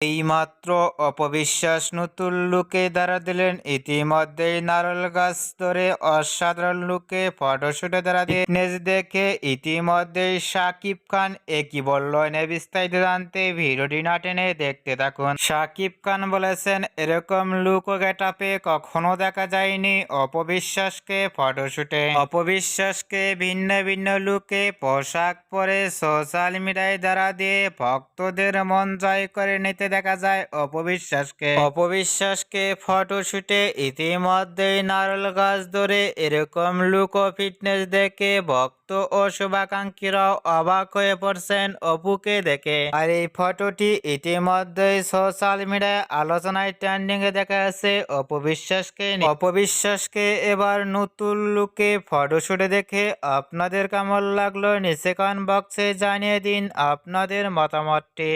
এইমাত্র অপবিশ্বাস নতুন লুকে দ্বারা দিলেন। ইতিমধ্যেই নারল গাছ ধরে অসাধারণ লুকে ফটোশুটে দ্বারা ফিটনেস দেখে ইতিমধ্যেই সাকিব খান একই বলল এনে বিস্তারিত জানতে ভিডিওটি না টেনে দেখতে থাকুন। সাকিব খান বলেছেন, এরকম লুক ও গেটাপে কখনো দেখা যায়নি অপবিশ্বাসকে ফটোশুটে। অপবিশ্বাসকে ভিন্ন ভিন্ন লুকে পোশাক পরে সোশ্যাল মিডিয়ায় দ্বারা দিয়ে ভক্তদের মন জয় করে নিতে দেখা যায় অপবিশ্বাসকে। অপবিশ্বাসকে ফটোশুটে ইতিমধ্যেই নারল গাছ ধরে এরকম লুক ও ফিটনেস দেখে ভক্ত ও শুভাকাঙ্ক্ষীরাও অবাক হয়ে পড়ছেন অপুকে দেখে। আর এই ফটোটি ইতিমধ্যেই সোশ্যাল মিডিয়ায় আলোচনায় ট্রেন্ডিং এ দেখা যাচ্ছে অপবিশ্বাসকে অপবিশ্বাসকে এবার নতুন লুকে ফটোশুটে দেখে আপনাদের কেমন লাগল নিচে কমেন্ট বক্সে জানিয়ে দিন আপনাদের মতামতটি।